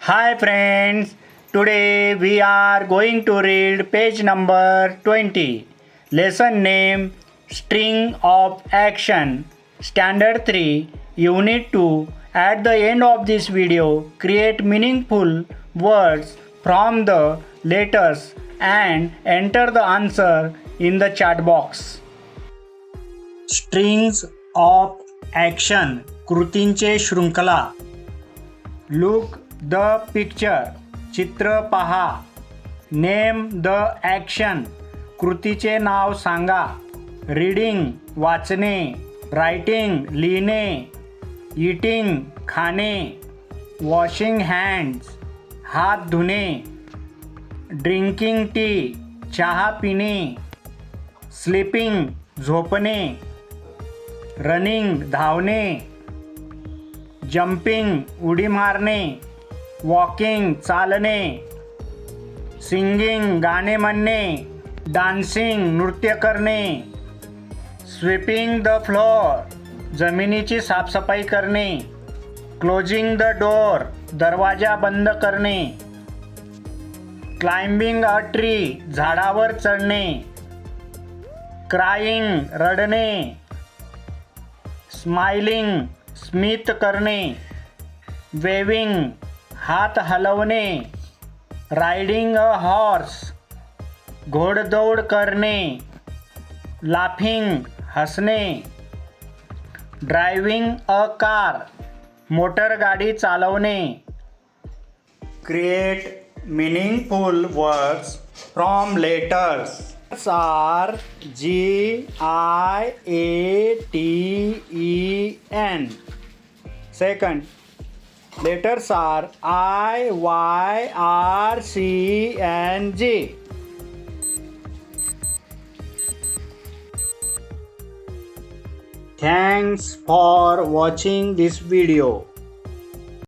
Hi friends, today we are going to read page number 20. Lesson name String of Action, Standard 3, Unit 2. At the end of this video, create meaningful words from the letters and enter the answer in the chat box. Strings of action कृतींचे शृंखला look the picture चित्र पहा. Name the action कृतीचे नाव सांगा. Reading वाचणे. Writing लिहिणे. Eating खाणे. Washing hands हात धुणे. ड्रिंकिंग टी चहा पिणे. स्लीपिंग झोपणे. रनिंग धावणे. जम्पिंग उडी मारणे. वॉकिंग चालणे सिंगिंग गाणे म्हणणे डान्सिंग नृत्य करणे स्वीपिंग द फ्लोअर जमिनीची साफसफाई करणे क्लोजिंग द डोअर दरवाजा बंद करणे क्लाइम्बिंग अ ट्री झाडावर चढणे क्राईंग रडणे स्माइलिंग स्मित करणे वेविंग हात हलवणे रायडिंग अ हॉर्स घोडदौड करणे लाफिंग हसणे ड्रायव्हिंग अ कार मोटरगाडी चालवणे. Create meaningful words from letters. R G I A T E N. Second. Letters are I, Y, R, C, and J. Thanks for watching this video.